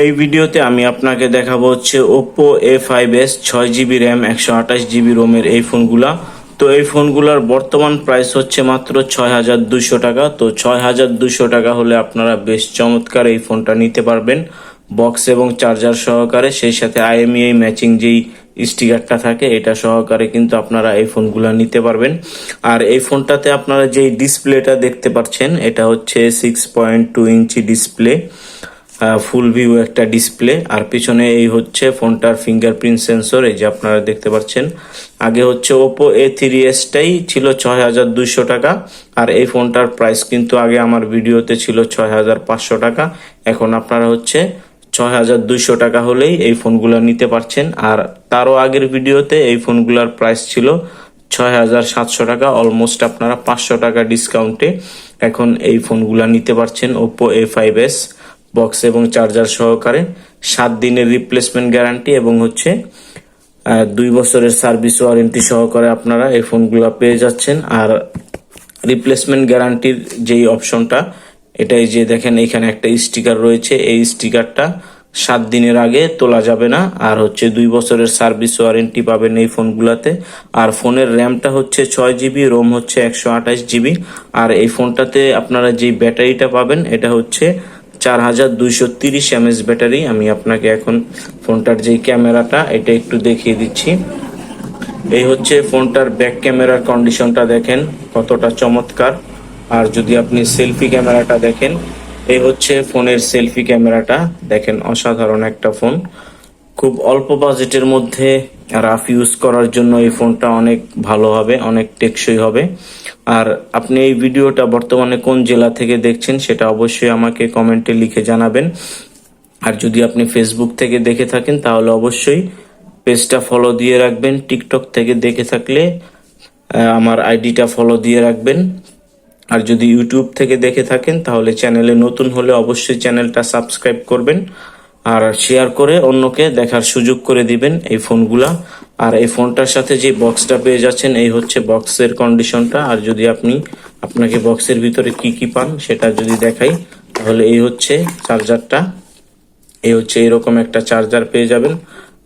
এই ভিডিওতে আমি আপনাকে দেখাবো হচ্ছে ওপ্পো এ ফাইভ এস ছয় জিবি র্যাম একশো আঠাশ জিবি রোমের এই ফোনগুলা। তো এই ফোনগুলোর বর্তমান প্রাইস হচ্ছে মাত্র ছয় হাজার দুশো টাকা। তো ছয় হাজার দুশো টাকা হলে আপনারা বেশ চমৎকার এই ফোনটা নিতে পারবেন। বক্স এবং চার্জার সহকারে, সেই সাথে আইএমইআই ম্যাচিং যেই স্টিকারটা থাকে, এটা সহকারে কিন্তু আপনারা এই ফোনগুলো নিতে পারবেন। আর এই ফোনটাতে আপনারা যেই ডিসপ্লেটা দেখতে পাচ্ছেন, এটা হচ্ছে six point two inch display full view একটা ডিসপ্লে আর পিছনে এই হচ্ছে ফোনটার ফিঙ্গারপ্রিন্ট সেন্সর এই যে আপনারা দেখতে পাচ্ছেন। আগে হচ্ছে ওপো এ থ্রি এসটাই ছিল ছয় হাজার দুইশো টাকা, আর এই ফোনটার প্রাইস কিন্তু আগে আমার ভিডিওতে ছিল ছয় হাজার পাঁচশো টাকা। এখন আপনারা হচ্ছে ছয় হাজার দুইশো টাকা হলেই এই ফোনগুলো নিতে পারছেন। আর তারও আগের ভিডিওতে এই ফোনগুলোর প্রাইস ছিল ছয় হাজার সাতশো টাকা অলমোস্ট আপনারা পাঁচশো টাকা ডিসকাউন্টে এখন এই ফোনগুলো নিতে পারছেন Oppo A five S box এবং চার্জার সহকারে সাত দিনের রিপ্লেসমেন্ট গ্যারান্টি এবং হচ্ছে দুই বছরের সার্ভিস ওয়ারেন্টি সহকারে আপনারা এই ফোনগুলো পেয়ে যাচ্ছেন। আর রিপ্লেসমেন্ট গ্যারান্টির যেই অপশনটা এটাই যে দেখেন এখানে একটা স্টিকার রয়েছে, এই স্টিকারটা সাত দিনের আগে তোলা যাবে না। আর হচ্ছে দুই বছরের সার্ভিস ওয়ারেন্টি পাবেন এই ফোনগুলোতে আর ফোনের র্যামটা হচ্ছে ছয় জিবি রোম হচ্ছে একশো আঠাশ জিবি আর এই ফোনটাতে আপনারা যে ব্যাটারিটা পাবেন, এটা হচ্ছে চার হাজার দুইশো তিরিশ এমএস ব্যাটারি। আমি আপনাকে এখন ফোনটার যেই ক্যামেরাটা, এটা একটু দেখিয়ে দিচ্ছি। এই হচ্ছে ফোনটার ব্যাক ক্যামেরার কন্ডিশনটা দেখেন, কতটা চমৎকার। আর যদি আপনি সেলফি ক্যামেরাটা দেখেন, এই হচ্ছে ফোনের সেলফি ক্যামেরাটা। দেখেন, অসাধারণ একটা ফোন। খুব অল্প বাজেটের মধ্যে রাফ ইউজ করার জন্য এই ফোনটা অনেক ভালো হবে, অনেক টেকসই হবে। আর আপনি এই ভিডিওটা বর্তমানে কোন জেলা থেকে দেখছেন সেটা অবশ্যই আমাকে কমেন্টে লিখে জানাবেন। আর যদি আপনি ফেসবুক থেকে দেখে থাকেন, তাহলে অবশ্যই পেজটা ফলো দিয়ে রাখবেন। টিকটক থেকে দেখে থাকলে আমার আইডিটা ফলো দিয়ে রাখবেন। আর যদি ইউটিউব থেকে দেখে থাকেন, তাহলে চ্যানেলে নতুন হলে অবশ্যই চ্যানেলটা সাবস্ক্রাইব করবেন। আর শেয়ার করে অন্যকে দেখার সুযোগ করে দিবেন এই ফোনগুলা। আর এই ফোনটার সাথে যে বক্সটা পেয়ে যাচ্ছেন, এই হচ্ছে বক্সের কন্ডিশনটা আর যদি আপনি আপনাকে বক্সের ভিতরে কি কি পান সেটা যদি দেখাই, তাহলে এই হচ্ছে চার্জারটা এই হচ্ছে এরকম একটা চার্জার পেয়ে যাবেন।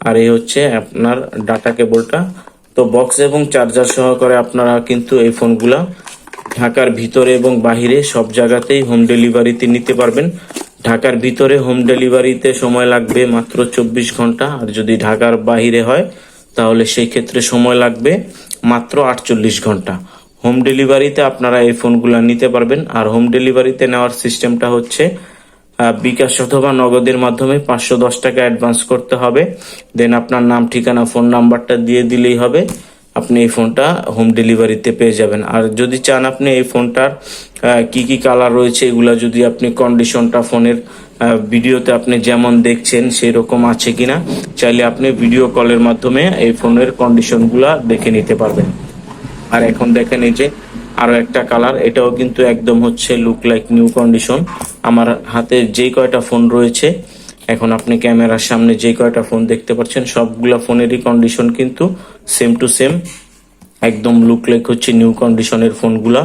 আর এই হচ্ছে আপনার ডাটা কেবলটা তো বক্স এবং চার্জার সহকারে আপনারা কিন্তু এই ফোনগুলা ঢাকার ভিতরে এবং বাহিরে সব জায়গাতেই হোম ডেলিভারিতে নিতে পারবেন। ঢাকার ভিতরে হোম ডেলিভারিতে সময় লাগবে মাত্র চব্বিশ ঘণ্টা। আর যদি ঢাকার বাহিরে হয়, তাহলে সেই ক্ষেত্রে সময় লাগবে মাত্র আটচল্লিশ ঘণ্টা। হোম ডেলিভারিতে আপনারা এই ফোনগুলো নিতে পারবেন। আর হোম ডেলিভারিতে নেওয়ার সিস্টেমটা হচ্ছে বিকাশ অথবা নগদের মাধ্যমে পাঁচশো দশ টাকা অ্যাডভান্স করতে হবে। দেন আপনার নাম, ঠিকানা ফোন নাম্বারটা দিয়ে দিলেই হবে। আপনি এই ফোনটা হোম ডেলিভারিতে পেয়ে যাবেন। আর যদি চান আপনি এই ফোনটার কি কি কালার রয়েছে, এগুলা যদি আপনি কন্ডিশনটা ফোনের ভিডিওতে আপনি যেমন দেখছেন সেই রকম আছে কিনা, চাইলে আপনি ভিডিও কলের মাধ্যমে এই ফোনের কন্ডিশনগুলা দেখে নিতে পারবেন। আর এখন দেখেন এই যে আরও একটা কালার এটাও কিন্তু একদম হচ্ছে লুক লাইক নিউ কন্ডিশন আমার হাতে যেই কয়টা ফোন রয়েছে এখন আপনি ক্যামেরার সামনে যে কয়টা ফোন দেখতে পাচ্ছেন, সবগুলা ফোনেরই কন্ডিশন কিন্তু সেম টু সেম একদম লুক লাইক হচ্ছে নিউ কন্ডিশনের ফোনগুলা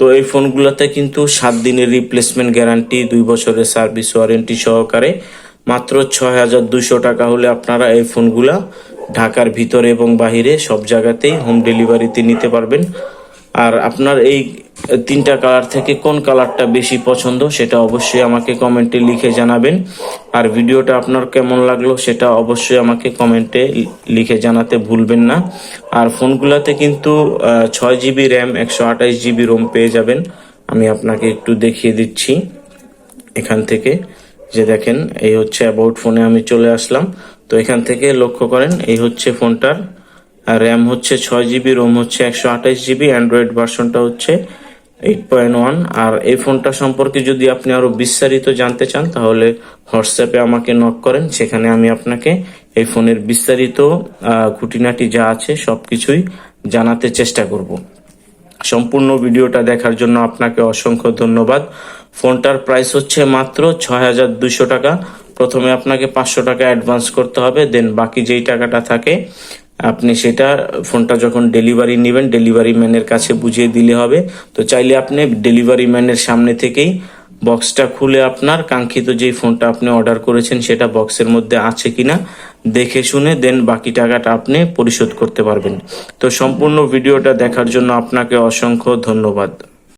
তো এই ফোনগুলোতে কিন্তু সাত দিনের রিপ্লেসমেন্ট গ্যারান্টি দুই বছরের সার্ভিস ওয়ারেন্টি সহকারে মাত্র ছয় হাজার দুইশো টাকা হলে আপনারা এই ফোনগুলা ঢাকার ভিতরে এবং বাহিরে সব জায়গাতেই হোম ডেলিভারিতে নিতে পারবেন। আর আপনার এই তিনটা কালার থেকে কোন কালারটা বেশি পছন্দ সেটা অবশ্যই আমাকে কমেন্টে লিখে জানাবেন। আর ভিডিওটা আপনার কেমন লাগল সেটা অবশ্যই আমাকে কমেন্টে লিখে জানাতে ভুলবেন না। আর ফোনগুলোতে কিন্তু ছয় জিবি র্যাম একশো আঠাশ জিবি রোম পেয়ে যাবেন। আমি আপনাকে একটু দেখিয়ে দিচ্ছি এখান থেকে। যে দেখেন, এই হচ্ছে অ্যাবাউট ফোনে আমি চলে আসলাম। তো এখান থেকে লক্ষ্য করেন, এই হচ্ছে ফোনটার র্যাম হচ্ছে ছয় জিবি রোম হচ্ছে একশো আঠাশ জিবি অ্যান্ড্রয়েড ভার্সনটা হচ্ছে এইট পয়েন্ট ওয়ান। আর এই ফোনটা সম্পর্কে যদি আপনি আরও বিস্তারিত জানতে চান, তাহলে হোয়াটসঅ্যাপে আমাকে নক করেন। সেখানে আমি আপনাকে এই ফোনের বিস্তারিত খুঁটিনাটি যা আছে সবকিছুই জানাতে চেষ্টা করব। সম্পূর্ণ ভিডিওটা দেখার জন্য আপনাকে অসংখ্য ধন্যবাদ। ফোনটার প্রাইস হচ্ছে মাত্র ছয় হাজার দুইশো টাকা। প্রথমে আপনাকে পাঁচশো টাকা অ্যাডভান্স করতে হবে দেন বাকি যেই টাকাটা থাকে আপনি সেটা ফোনটা যখন ডেলিভারি নেবেন ডেলিভারি ম্যানের কাছে বুঝিয়ে দিলে হবে। তো চাইলে আপনি ডেলিভারি ম্যানের সামনে থেকেই বক্সটা খুলে আপনার কাঙ্ক্ষিত যেই ফোনটা আপনি অর্ডার করেছেন, সেটা বক্সের মধ্যে আছে কিনা দেখে শুনে দেন বাকি টাকাটা আপনি পরিশোধ করতে পারবেন। তো সম্পূর্ণ ভিডিওটা দেখার জন্য আপনাকে অসংখ্য ধন্যবাদ।